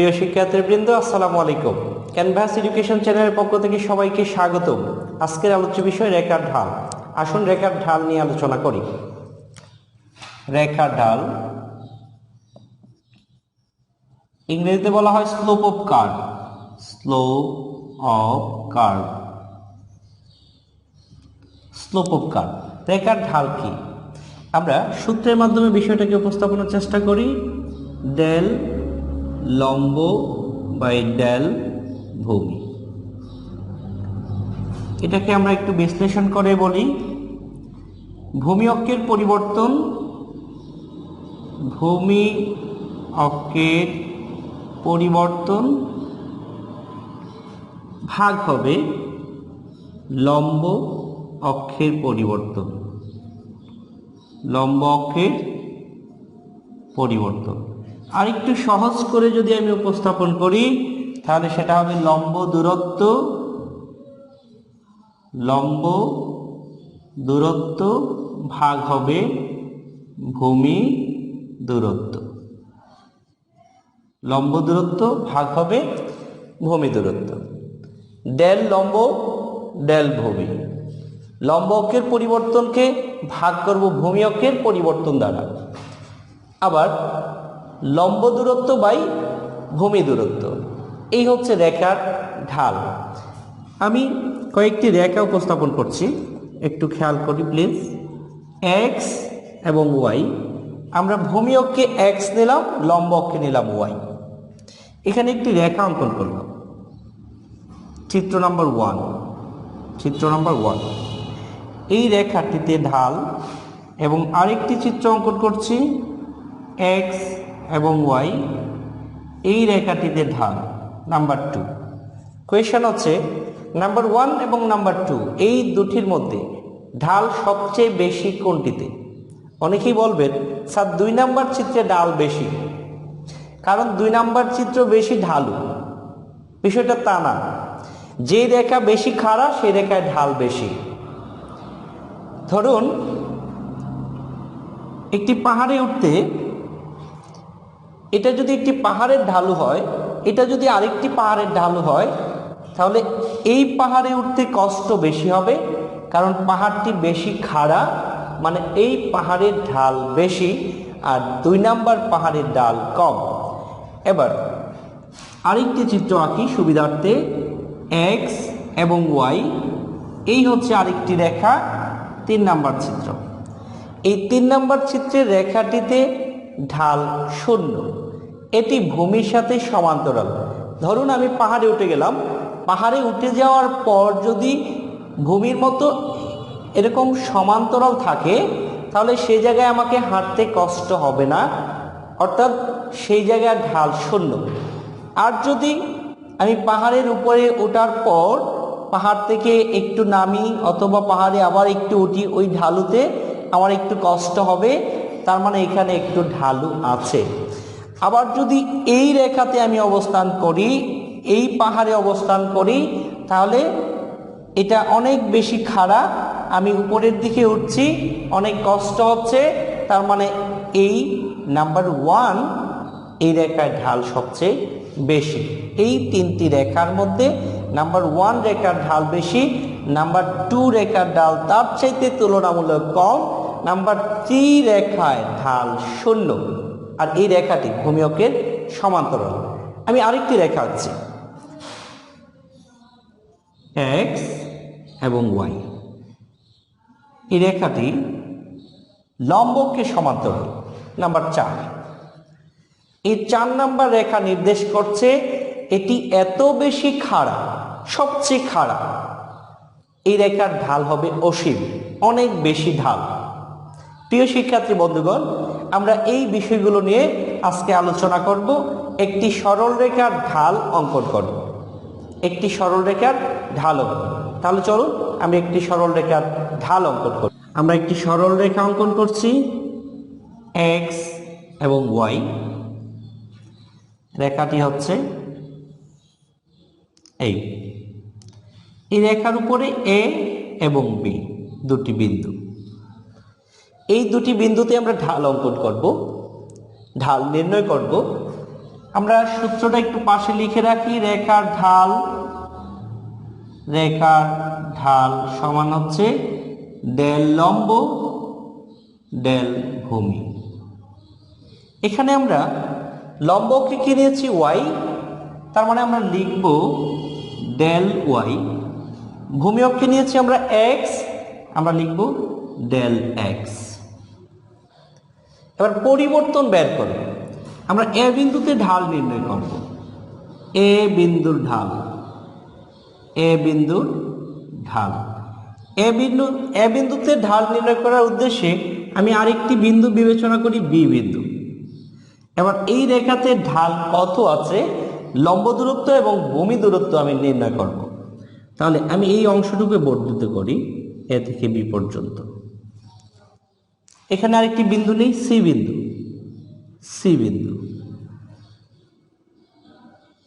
প্রিয় শিক্ষার্থীবৃন্দ, আসসালামু আলাইকুম। ক্যানভাস এডুকেশন চ্যানেলের পক্ষ থেকে সবাইকে স্বাগতম। আজকের আলোচ্য বিষয় রেখার ঢাল। আসুন রেখার ঢাল নিয়ে আলোচনা করি। রেখার ঢাল। ইংরেজিতে বলা হয় slope of curve slope of curve slope of curve রেখার ঢাল কি? আমরা সূত্রের মাধ্যমে বিষয়টাকে উপস্থাপনের চেষ্টা করি। ডেল লম্ব বাই ডেল ভূমি। এটাকে আমরা একটু বিশ্লেষণ করে বলি। ভূমি অক্ষের পরিবর্তন ভূমি অক্ষের পরিবর্তন ভাগ হবে লম্ব অক্ষের পরিবর্তন। লম্ব অক্ষের পরিবর্তন। আর একটু সহজ করে যদি আমি উপস্থাপন করি, তাহলে সেটা হবে লম্ব দূরত্ব লম্ব দূরত্ব ভাগ হবে ভূমি দূরত্ব। লম্ব দূরত্ব ভাগ হবে ভূমি দূরত্ব। ডেল লম্ব, ডেল ভূমি। লম্ব অক্ষের পরিবর্তনকে ভাগ করব ভূমি অক্ষের পরিবর্তন দ্বারা। আবার লম্ব দূরত্ব বাই ভূমি দূরত্ব। এই হচ্ছে রেখার ঢাল। আমি কয়েকটি রেখা উপস্থাপন করছি। একটু খেয়াল করি প্লিজ এক্স এবং ওয়াই আমরা ভূমি অক্ষে এক্স নিলাম, লম্ব অক্ষে নিলাম ওয়াই এখানে একটি রেখা অঙ্কন করলাম। চিত্র নাম্বার ওয়ান চিত্র নাম্বার ওয়ান এই রেখাটিতে ঢাল এবং আরেকটি চিত্র অঙ্কন করছি। এক্স এবং ওয়াই, এই রেখাটিতে ঢাল নাম্বার টু। কোয়েশন হচ্ছে, নাম্বার ওয়ান এবং নাম্বার টু, এই দুটির মধ্যে ঢাল সবচেয়ে বেশি কোনটিতে? অনেকেই বলবেন, স্যার, দুই নাম্বার চিত্রে ডাল বেশি। কারণ দুই নাম্বার চিত্র বেশি ঢালু। বিষয়টা তা না। যে রেখা বেশি খাড়া সেই রেখায় ঢাল বেশি। ধরুন, একটি পাহাড়ে উঠতে এটা যদি একটি পাহাড়ের ঢালু হয়, এটা যদি আরেকটি পাহাড়ের ঢালু হয়, তাহলে এই পাহাড়ে উঠতে কষ্ট বেশি হবে, কারণ পাহাড়টি বেশি খাড়া মানে এই পাহাড়ের ঢাল বেশি আর দুই নাম্বার পাহাড়ের ডাল কম। এবার, আরেকটি চিত্র আঁকি সুবিধার্থে এক্স এবং ওয়াই এই হচ্ছে আরেকটি রেখা, তিন নাম্বার চিত্র। এই তিন নাম্বার চিত্রের রেখাটিতে ঢাল শূন্য। এটি ভূমির সাথে সমান্তরাল। ধরুন আমি পাহাড়ে উঠে গেলাম। পাহাড়ে উঠে যাওয়ার পর যদি ভূমির মতো এরকম সমান্তরাল থাকে, তাহলে সেই জায়গায় আমাকে হাঁটতে কষ্ট হবে না। অর্থাৎ সেই জায়গায় ঢাল শূন্য। আর যদি আমি পাহাড়ের উপরে ওঠার পর পাহাড় থেকে একটু নামি অথবা পাহাড়ে আবার একটু উঠি, ওই ঢালুতে আমার একটু কষ্ট হবে। তার মানে এখানে একটু ঢালু আছে। আবার যদি এই রেখাতে আমি অবস্থান করি, এই পাহাড়ে অবস্থান করি, তাহলে এটা অনেক বেশি খাড়া আমি উপরের দিকে উঠছি, অনেক কষ্ট হচ্ছে, তার মানে এই নাম্বার ওয়ান এই রেখায় ঢাল সবচেয়ে বেশি। এই তিনটি রেখার মধ্যে নাম্বার ওয়ান রেখার ঢাল বেশি, নাম্বার টু রেখার ঢাল তার চাইতে তুলনামূলক কম, নাম্বার থ্রি রেখায় ঢাল শূন্য। আর এই রেখাটি ভূমিয়কের সমান্তরাল। আমি আরেকটি রেখা আছি এক্স এবং ওয়াই এই রেখাটি লম্বকে সমান্তরাল, নাম্বার চার। এই চার নাম্বার রেখা নির্দেশ করছে এটি এত বেশি খাড়া, সবচেয়ে খাড়া। এই রেখার ঢাল হবে অসীম, অনেক বেশি ঢাল। প্রিয় শিক্ষার্থী, বন্ধুগণ আমরা এই বিষয়গুলো নিয়ে আজকে আলোচনা করব। একটি সরল রেখার ঢাল অঙ্কন করব। একটি সরল রেখার ঢাল অঙ্কন তাহলে চলুন, আমি একটি সরল রেখার ঢাল অঙ্কন করি। আমরা একটি সরল রেখা অঙ্কন করছি এক্স এবং ওয়াই রেখাটি হচ্ছে এই। এই রেখার উপরে এ এবং বি দুটি বিন্দু। এই দুটি বিন্দুতে আমরা ঢাল অঙ্কন করব। ঢাল নির্ণয় করব। আমরা সূত্রটা একটু পাশে লিখে রাখি, রেখার ঢাল রেখার ঢাল সমান হচ্ছে ডেল লম্ব, ডেল ভূমি। এখানে আমরা লম্বকে কি নিয়েছি? ওয়াই। তার মানে আমরা লিখব ডেল ওয়াই। ভূমি অক্ষে নিয়েছি আমরা এক্স, আমরা লিখব ডেল এক্স। এবার পরিবর্তন বের করব আমরা এ বিন্দুতে ঢাল নির্ণয় করব। এ বিন্দুর ঢাল। এ বিন্দুর ঢাল। এ বিন্দু, এ বিন্দুতে ঢাল নির্ণয় করার উদ্দেশ্যে আমি আরেকটি বিন্দু বিবেচনা করি, বি বিন্দু। এবার এই রেখাতে ঢাল কত আছে, লম্ব দূরত্ব এবং ভূমি দূরত্ব আমি নির্ণয় করব। তাহলে আমি এই অংশটুকু বর্ধিত করি, এ থেকে বি পর্যন্ত। এখানে আরেকটি বিন্দু নেই, সি বিন্দু। সি বিন্দু।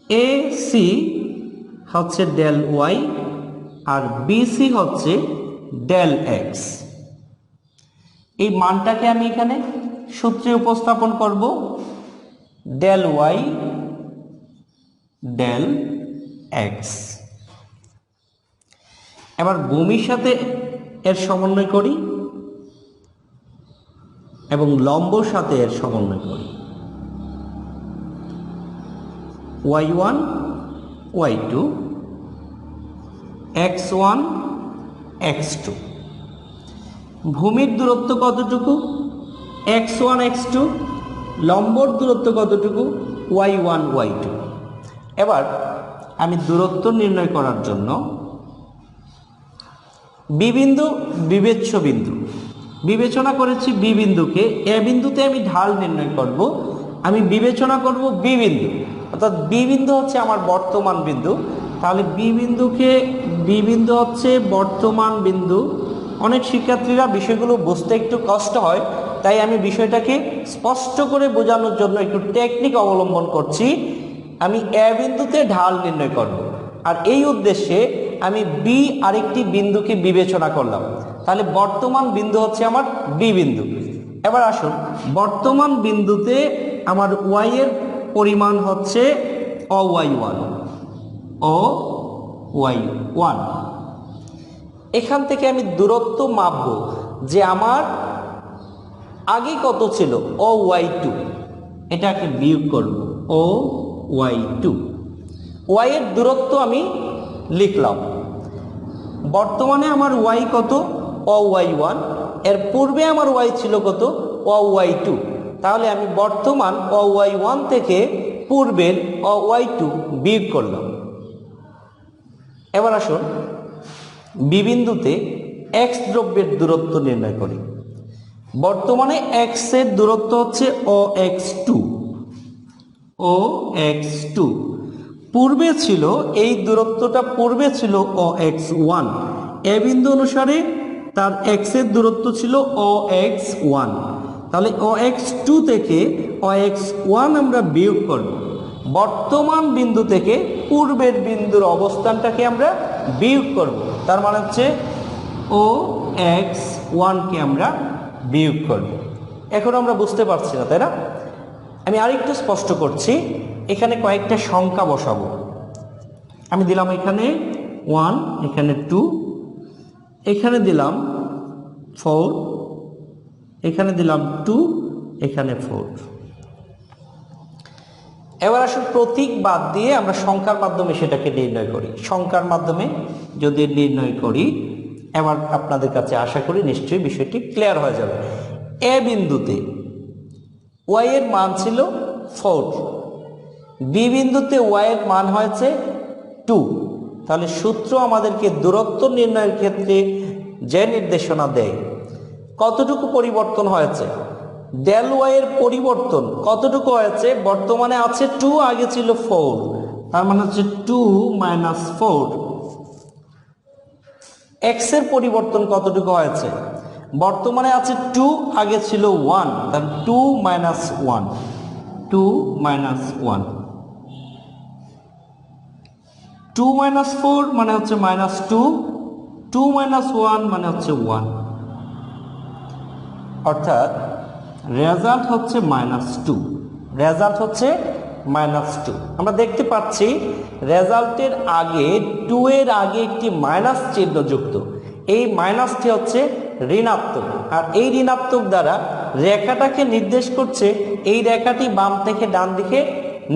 এ, সি হচ্ছে ডেল ওয়াই আর বিসি হচ্ছে ডেল এক্স। এই মানটাকে আমি এখানে সূত্রে উপস্থাপন করব, ডেল ওয়াই ডেল এক্স। এবার ভূমির সাথে এর সমন্বয় করি। এবং লম্বর সাথে এর সমন্বয় করি। Y one, Y two, X one, X two. ভূমির দূরত্ব কতটুকু? X one, X two. Number দূরত্ব কতটুকু? Y one, Y two. এবার আমি দূরত্ব নির্ণয় করার জন্য বিবিন্দু বিবেচ্য বিন্দু বিবেচনা করেছি বি বিন্দুকে, এ বিন্দুতে আমি ঢাল নির্ণয় করব, আমি বিবেচনা করব বি বিন্দু। অর্থাৎ বি বিন্দু হচ্ছে আমার বর্তমান বিন্দু। তাহলে বি বিন্দুকে, বি বিন্দু হচ্ছে বর্তমান বিন্দু। অনেক শিক্ষার্থীরা বিষয়গুলো বুঝতে একটু কষ্ট হয়, তাই আমি বিষয়টাকে স্পষ্ট করে বোঝানোর জন্য একটু টেকনিক অবলম্বন করছি। আমি এ বিন্দুতে ঢাল নির্ণয় করব। আর এই উদ্দেশ্যে আমি বি আরেকটি বিন্দুকে বিবেচনা করলাম। তাহলে বর্তমান বিন্দু হচ্ছে আমার বি বিন্দু। এবার আসুন, বর্তমান বিন্দুতে আমার ওয়াই এর পরিমাণ হচ্ছে অ ওয়াই ওয়ান ও ওয়াই ওয়ান এখান থেকে আমি দূরত্ব মাপব যে আমার আগে কত ছিল? ও ওয়াই টু এটাকে বিয়োগ করব ও ওয়াই টু ওয়াই এর দূরত্ব আমি লিখলাম। বর্তমানে আমার ওয়াই কত? ওয়াই ওয়ানের পূর্বে আমার ওয়াই ছিল কত? ও ওয়াই টু তাহলে আমি বর্তমান ও ওয়াই ওয়ান থেকে পূর্বের ও ওয়াই টু বিয়োগ করলাম। এবার আসুন বিবিন্দুতে এক্স দ্রব্যের দূরত্ব নির্ণয় করি। বর্তমানে এক্সের দূরত্ব হচ্ছে ও এক্স টু ও এক্স টু পূর্বে ছিল, এই দূরত্বটা পূর্বে ছিল ও এক্স ওয়ান এ বিন্দু অনুসারে তার এক্সের দূরত্ব ছিল ও এক্স ওয়ান। তাহলে ও এক্স টু থেকে ও এক্স ওয়ান আমরা বিয়োগ করব। বর্তমান বিন্দু থেকে পূর্বের বিন্দুর অবস্থানটাকে আমরা বিয়োগ করব। তার মানে হচ্ছে ও এক্স ওয়ানকে আমরা বিয়োগ করব। এখন আমরা বুঝতে পারছি না, তাই না? আমি আরেকটু স্পষ্ট করছি, এখানে কয়েকটা সংখ্যা বসাবো। আমি দিলাম এখানে ওয়ান, এখানে টু এখানে দিলাম ফোর এখানে দিলাম টু এখানে ফোর এবার আসুন প্রতীক বাদ দিয়ে আমরা সংখ্যার মাধ্যমে সেটাকে নির্ণয় করি। সংখ্যার মাধ্যমে যদি নির্ণয় করি, এবার আপনাদের কাছে আশা করি নিশ্চয়ই বিষয়টি ক্লিয়ার হয়ে যাবে। এ বিন্দুতে ওয়াই এর মান ছিল ফোর বি বিন্দুতে ওয়াই এর মান হয়েছে টু তাহলে সূত্র আমাদেরকে দূরত্ব নির্ণয়ের ক্ষেত্রে যে নির্দেশনা দেয়, কতটুকু পরিবর্তন হয়েছে? ডেল ওয়াই এর পরিবর্তন কতটুকু হয়েছে? বর্তমানে আছে টু আগে ছিল ফোর তার মানে হচ্ছে টু মাইনাস ফোর এক্সের পরিবর্তন কতটুকু হয়েছে? বর্তমানে আছে টু আগে ছিল ওয়ান তার two minus one two minus one two minus four মানে হচ্ছে minus two two minus one মানে হচ্ছে ওয়ান। অর্থাৎ রেজাল্ট হচ্ছে মাইনাস টু। রেজাল্ট হচ্ছে মাইনাস টু। আমরা দেখতে পাচ্ছি রেজাল্টের আগে টু এর আগে একটি মাইনাস চিহ্ন যুক্ত। এই মাইনাসটি হচ্ছে ঋণাত্মক। আর এই ঋণাত্মক দ্বারা রেখাটাকে নির্দেশ করছে, এই রেখাটি বাম থেকে ডান দিকে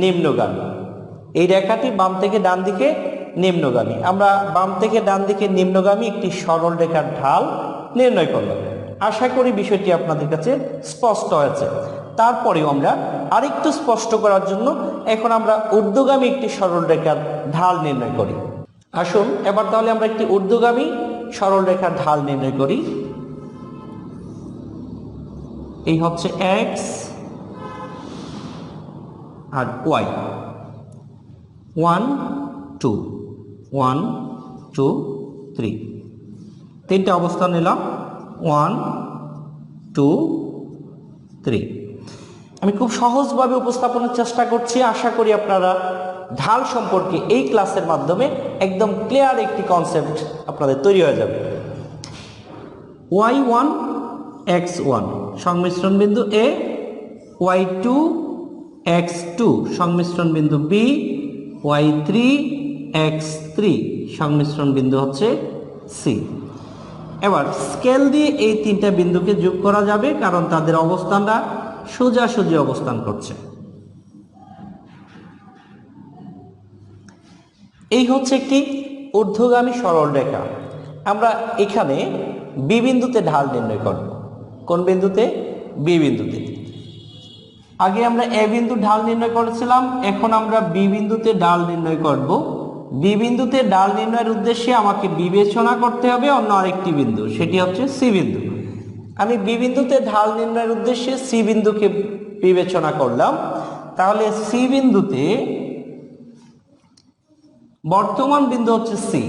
নিম্নগামী। এই রেখাটি বাম থেকে ডান দিকে নিম্নগামী। আমরা বাম থেকে ডান দিকে নিম্নগামী একটি সরল রেখার ঢাল নির্ণয় করলাম। আশা করি বিষয়টি আপনাদের কাছে স্পষ্ট হয়েছে। তারপরেও আমরা আরেকটু স্পষ্ট করার জন্য এখন আমরা ঊর্ধ্বগামী একটি সরল রেখার ঢাল নির্ণয় করি। আসুন, এবার তাহলে আমরা একটি ঊর্ধ্বগামী সরল রেখার ঢাল নির্ণয় করি। এই হচ্ছে এক্স আর Y one two one two three তিনটে অবস্থান নিলাম। ওয়ান টু থ্রি আমি খুব সহজভাবে উপস্থাপনের চেষ্টা করছি। আশা করি আপনারা ঢাল সম্পর্কে এই ক্লাসের মাধ্যমে একদম ক্লিয়ার একটি কনসেপ্ট আপনাদের তৈরি হয়ে যাবে। ওয়াই ওয়ান এক্স ওয়ান সংমিশ্রণ বিন্দু A Y two X two সংমিশ্রণ বিন্দু B Y three X three সংমিশ্রণ বিন্দু হচ্ছে সি এবার স্কেল দিয়ে এই তিনটা বিন্দুকে যোগ করা যাবে, কারণ তাদের অবস্থানটা সোজাসুজি অবস্থান করছে। এই হচ্ছে একটি ঊর্ধ্বগামী সরল রেখা। আমরা এখানে বি বিন্দুতে ঢাল নির্ণয় করব। কোন বিন্দুতে? বি বিন্দুতে। আগে আমরা এ বিন্দু ঢাল নির্ণয় করেছিলাম, এখন আমরা বি বিন্দুতে ডাল নির্ণয় করব। বি বিন্দুতে ডাল নির্ণয়ের উদ্দেশ্যে আমাকে বিবেচনা করতে হবে অন্য আরেকটি বিন্দু, সেটি হচ্ছে সি বিন্দু। আমি বি বিন্দুতে ঢাল নির্ণয়ের উদ্দেশ্যে সি বিন্দুকে বিবেচনা করলাম। তাহলে সি বিন্দুতে বর্তমান বিন্দু হচ্ছে সি।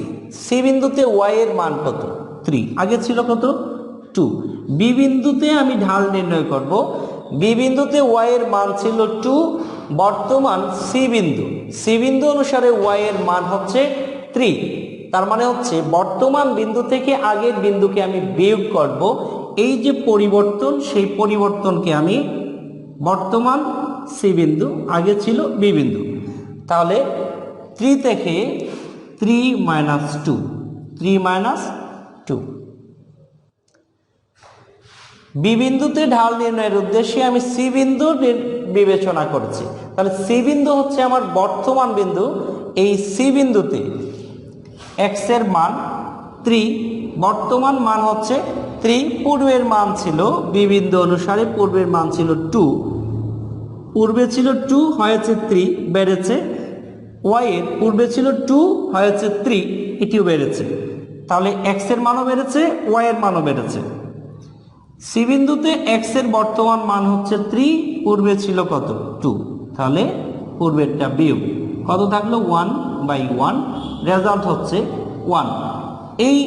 সি বিন্দুতে ওয়াই এর মান কত? থ্রি। আগে ছিল কত? টু। বি বিন্দুতে আমি ঢাল নির্ণয় করব। বি বিন্দুতে ওয়াই এর মান ছিল টু বর্তমান সি বিন্দু। সি বিন্দু অনুসারে ওয়াই এর মান হচ্ছে থ্রি তার মানে হচ্ছে বর্তমান বিন্দু থেকে আগের বিন্দুকে আমি বিয়োগ করব। এই যে পরিবর্তন, সেই পরিবর্তনকে আমি বর্তমান সি বিন্দু, আগে ছিল বি বিন্দু। তাহলে থ্রি থেকে three minus two three minus two B বিন্দুতে ঢাল নির্ণয়ের উদ্দেশ্যে আমি সি বিন্দু বিবেচনা করছি। তাহলে সি বিন্দু হচ্ছে আমার বর্তমান বিন্দু। এই সি বিন্দুতে এক্সের মান থ্রি বর্তমান মান হচ্ছে থ্রি পূর্বের মান ছিল বি বিন্দু অনুসারে, পূর্বের মান ছিল টু। পূর্বে ছিল টু, হয়েছে থ্রি বেড়েছে ওয়াই এর। পূর্বে ছিল টু, হয়েছে থ্রি এটিও বেড়েছে। তাহলে এক্সের মানও বেড়েছে ওয়াই এর মানও বেড়েছে। সি বিন্দুতে এক্সের বর্তমান মান হচ্ছে থ্রি পূর্বে ছিল কত? টু তাহলে পূর্বেরটা বিয়োগ। কত থাকল? ওয়ান বাই ওয়ান রেজাল্ট হচ্ছে ওয়ান এই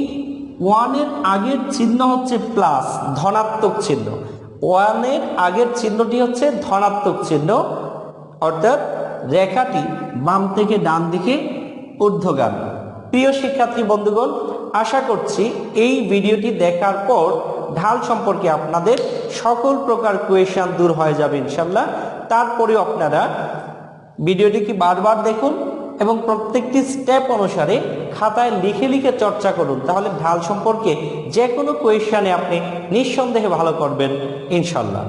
ওয়ানের আগের চিহ্ন হচ্ছে প্লাস ধনাত্মক চিহ্ন। ওয়ানের আগের চিহ্নটি হচ্ছে ধনাত্মক চিহ্ন। অর্থাৎ রেখাটি বাম থেকে ডান দিকে ঊর্ধ্বগামী। প্রিয় শিক্ষার্থী বন্ধুগণ, আশা করছি এই ভিডিওটি দেখার পর ঢাল সম্পর্কে আপনাদের সকল প্রকার কোয়েশন দূর হয়ে যাবে ইনশাল্লাহ তারপরেও আপনারা ভিডিওটিকে বারবার দেখুন এবং প্রত্যেকটি স্টেপ অনুসারে খাতায় লিখে লিখে চর্চা করুন। তাহলে ঢাল সম্পর্কে যে কোনো কোয়েশনে আপনি নিঃসন্দেহে ভালো করবেন ইনশাল্লাহ